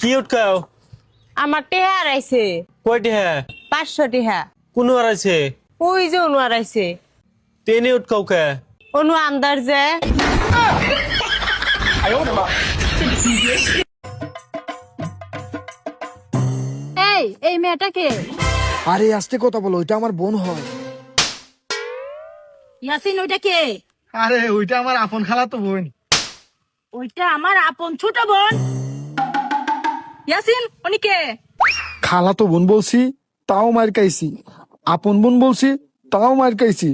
কি উঠকাও আমার টেহা আড়াইছে। কয়টি হ্যাঁ পাঁচশো টেহা। কোনো আড়াইছে? ওই যে অনু আড়াইছে। টেনে উঠকাও কে? অনু আন্দার যে। এই এই মেয়েটাকে আরে আস্তে কথা বলো ওইটা আমার বোন হয়। ইয়াসিন ওইটা কে? আরে ওইটা আমার আপন খালা তো বোন। ওইটা আমার আপন ছোট বোন। ইয়াসিন উনি কে? খালা তো বোন বলছি তাও মার খাইছি। আপন বোন বলছি তাও মার খাইছি।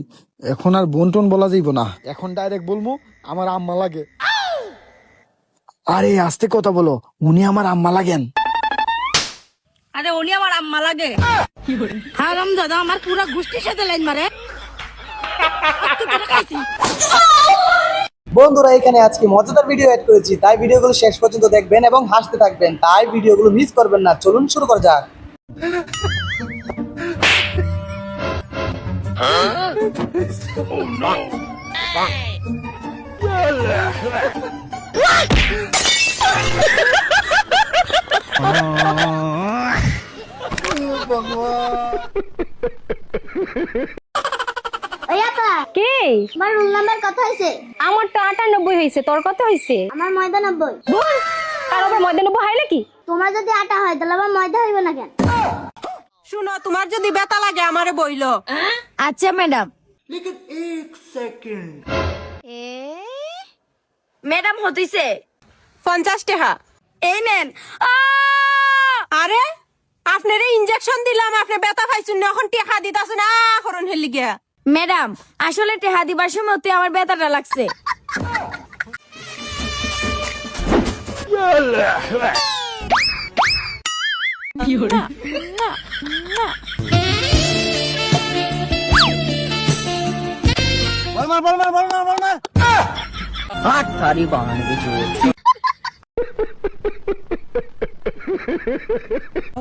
এখন আর বোন টোন বলা যাইব না। এখন ডাইরেক্ট বলব আমার আম্মা লাগে। আরে আস্তে কথা বলো উনি আমার আম্মা লাগেন। আরে উনি আমার আম্মা লাগে। হারাম দাদা আমার পুরা গোষ্ঠীর সাথে লাইন মারে। বন্ধুরা এখানে আজকে মজাদার ভিডিও অ্যাড করেছি। তাই ভিডিওগুলো শেষ পর্যন্ত দেখবেন এবং হাসতে থাকবেন। তাই ভিডিওগুলো মিস করবেন না। চলুন শুরু করা যাক। কে? তোমার রুল নাম্বার কত হয়েছে? হয়েছে তোর কত হয়েছে আমার ময়দা নব্বই। তার আবার ময়দানব্বই হয় নাকি? তোমার যদি আটা হয় তাহলে আমার ময়দা হইব না কেন? শুনো তোমার যদি ব্যথা লাগে আমারে বইলো। আচ্ছা ম্যাডাম। ম্যাডাম হতিছে। পঞ্চাশ টাকা এই নেন। আরে আপনার ইনজেকশন দিলাম আপনি ব্যথা পাইছেন এখন টেকা দিতাছেন না করুন হেলি গিয়া। ম্যাডাম আসলে টেহা দিবার সময় আমার ব্যথাটা লাগছে।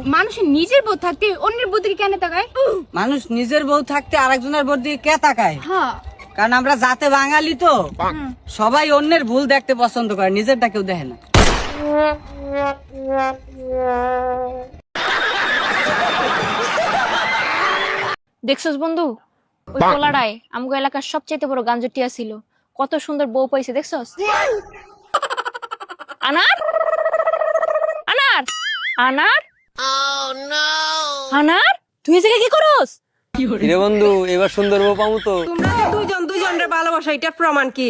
মানুষের নিজের বউ থাকতে অন্যের বুদ্ধিকে কেন তাকায়? মানুষ নিজের বউ থাকতে আরেকজনের বউ দিকে কে তাকায়? হ্যাঁ। কারণ আমরা জাতে বাঙালি তো। সবাই অন্যের ভুল দেখতে পছন্দ করে নিজেরটা কেউ দেখে না। দেখছস বন্ধু? ওই পোলাডায় আমগো এলাকার সবচেয়ে বড় গাঞ্জটিয়া ছিল। কত সুন্দর বউ পাইছে দেখছস? আনার? আনার? আনার? আনার? তুই এই জায়গায় কি করস? রে বন্ধু এবার সুন্দর বউ পাবো তো। তোমরা দুইজন দুইজনের ভালোবাসা এটা প্রমাণ কি?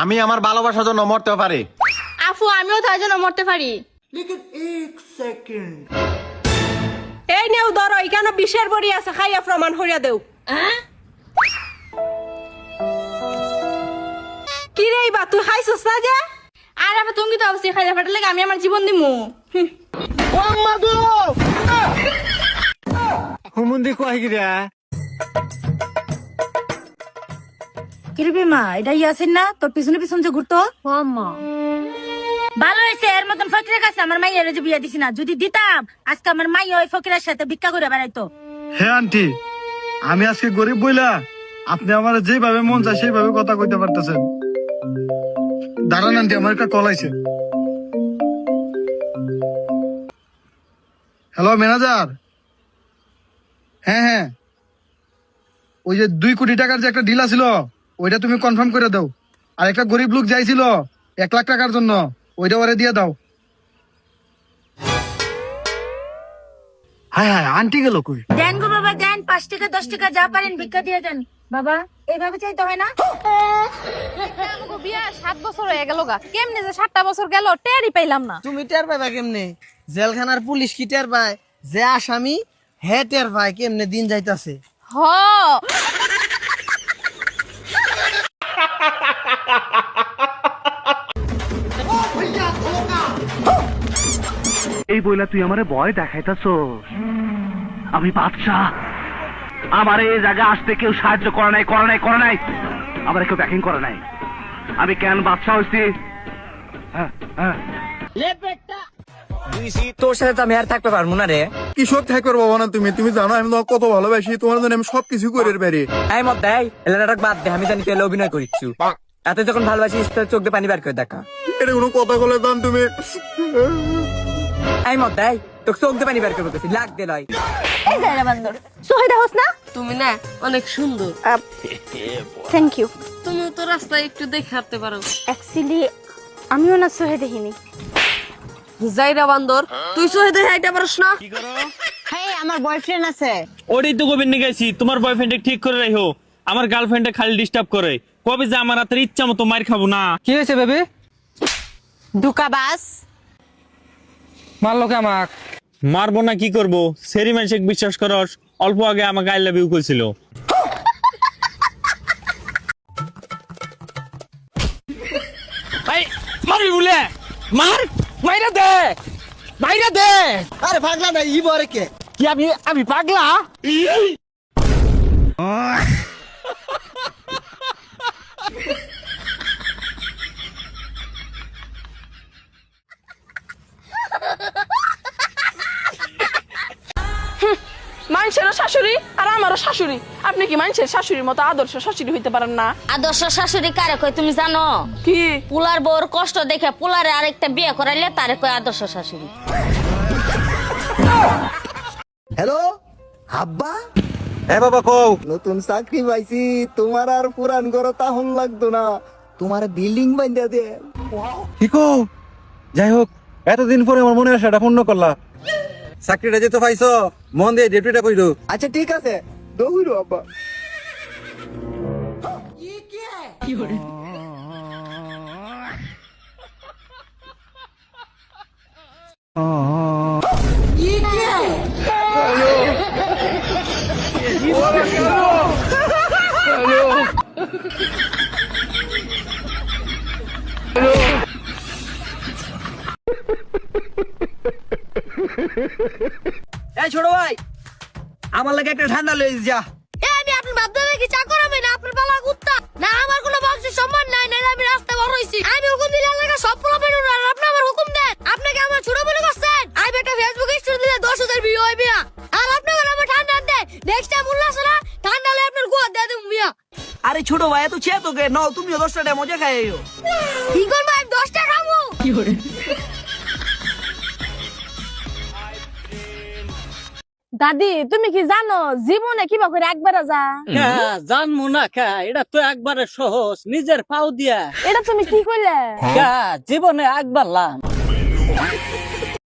আমি আমার ভালোবাসার জন্য মরতে পারি। আফু আমিও তার জন্য মরতে পারি। এই নেও ধরো এখানে বিষের বড়ি আছে খাইয়া প্রমাণ হইয়া দেও। কি রে বা তুই খাইছস না যে? আর আবার তুমি তো অবশ্যই খাইলা ফাটালে আমি আমার জীবন দিমু। হুমুন্দি কয় গিরা কিরবি মা এটা ইয়াসিন না? তোর পিছনে পিছনে যে ঘুরতো? মা ভালো হয়েছে, এর মতন ফকিরের কাছে আমার মাইয়ের যে বিয়া দিছি না। যদি দিতাম, আজকে আমার মাই ওই ফকিরের সাথে ভিক্ষা করে বেড়াইতো। হ্যাঁ আন্টি, আমি আজকে গরিব বইলা, আপনি আমার যেভাবে মন চায় সেইভাবে কথা কইতে পারতেছেন। দাঁড়ান আন্টি, আমার একটা কল আইছে। হ্যালো ম্যানেজার হ্যাঁ হ্যাঁ। ওই যে দুই কোটি টাকার যে একটা ডিল আছিল, ওইটা তুমি কনফার্ম করে দাও। আর একটা গরিব লোক যাইছিল, এক লাখ টাকার জন্য। ওইটা ওরে দিয়ে দাও। হায় হায় আন্টি গেল কই? দেন গো বাবা দেন পাঁচ টাকা দশ টাকা যা পারেন ভিক্ষা দিয়ে দেন। বাবা এইভাবে চাইতে হয় না? বিয়া সাত বছর হয়ে গেল গা। কেমনে যে সাতটা বছর গেল টেরই পাইলাম না। তুমি টের পাইবা কেমনে? জেলখানার পুলিশ কি টের পায়? যে আসামি হে টের পায় কেমনে দিন যাইতাছে? হ। এই বইলা তুই আমারে ভয় দেখাইতাছ আমি বাদশাহ। আমার এই জায়গা আসতে কেউ সাহায্য করে নাই করে নাই করে নাই। আমার কেউ ব্যাকিং করে নাই। আমি কেন বাদশাহ হইছি? হ্যাঁ হ্যাঁ। তোর সাথে তো আমি আর থাকতে পারব না রে। কিশোর থাকবে বাবা না তুমি? তুমি জানো আমি তোমাকে কত ভালোবাসি তোমার জন্য আমি সবকিছু করে এই মত দেয় এলাকাটা বাদ দে আমি জানি তুই অভিনয় করিচ্ছু। এত যখন ভালোবাসিস তোর চোখ দিয়ে পানি বার করে দেখা। এটা কোনো কথা বলে দান তুমি। এই মত তোকে চোখ দিয়ে পানি বের করব লাগ দে লয়। এই বান্দর সোহেদা হোস না? তুমি না অনেক সুন্দর। থ্যাংক ইউ তুমি তো রাস্তায় একটু দেখে হাঁটতে পারো। অ্যাকচুয়ালি আমিও না সোহে দেখিনি। যাইরা বান্দর তুই হাইটা পারস না? হ্যাঁ আমার বয়ফ্রেন্ড আছে। ওটাই তো গোবিন্দ গেছি তোমার বয়ফ্রেন্ডে ঠিক করে রাখো আমার গার্লফ্রেন্ডে খালি ডিস্টার্ব করে। কবে যে আমার হাতের ইচ্ছা মতো মার খাব না। কি হয়েছে বেবি দুকাবাস। মারলো কে আমাক? মারবো না কি করব? সেরি মানুষকে বিশ্বাস করস অল্প আগে আমাকে আই লাভ ইউ কইছিল মারবি বলে মার মাইরা দে মাইরা দে। আরে পাগলা না ই বরে কে? কি আমি আমি পাগলা? মানুষেরও শাশুড়ি আর আমারও শাশুড়ি। আপনি কি মানুষের শাশুড়ির মতো আদর্শ শাশুড়ি হইতে পারেন না? আদর্শ শাশুড়ি কারে কয় তুমি জানো? কি? পুলার বউর কষ্ট দেখে পুলারে আরেকটা বিয়ে করাইলে তারে কয় আদর্শ শাশুড়ি। হ্যালো? হাব্বা হ্যাঁ বাবা কও। নতুন চাকরি পাইছি তোমার আর পুরান ঘর তাহন লাগতো না। তোমার বিল্ডিং বান্ধা দে। কি কও? যাই হোক এতদিন পরে আমার মনে আসাটা পূর্ণ করলা। চাকরিটা যেতে পাইছো মন দিয়ে ডিউটিটা কইরো। আচ্ছা ঠিক আছে। দৌড়ো আব্বা। এই ছোট ভাই আমার লাগে একটা ঠান্ডা লইস যা। আমি আপনার ভাবতে দেখি চা করাবে না আপনার পালা কুত্তা। না আমার কোনো বংশের সম্মান নাই না আমি রাস্তায় বড় হইছি। আমি হুকুম দিলে এলাকা সব বেরো আর আপনি আমার হুকুম দেন। আপনাকে আমার ছোট বলে করছেন। আমি একটা ফেসবুক স্টোরি দিলে দশ হাজার ভিউ হয় মিয়া। আর আপনি আমার ঠান্ডা দেয় নেক্সট টাইম উল্লাস না ঠান্ডা হলে আপনার গোয়া দিয়ে দেবো মিয়া। আরে ছোট ভাই এত ছে তোকে? নাও তুমিও দশটা মজা খাইও কি করব? আমি দশটা খাব। দাদি তুমি কি জানো জীবনে কিবা করে একবার যা। জানব না কা? এটা তো একবারে সহজ নিজের পাও দিয়া। এটা তুমি কি করলে জীবনে একবার লাম।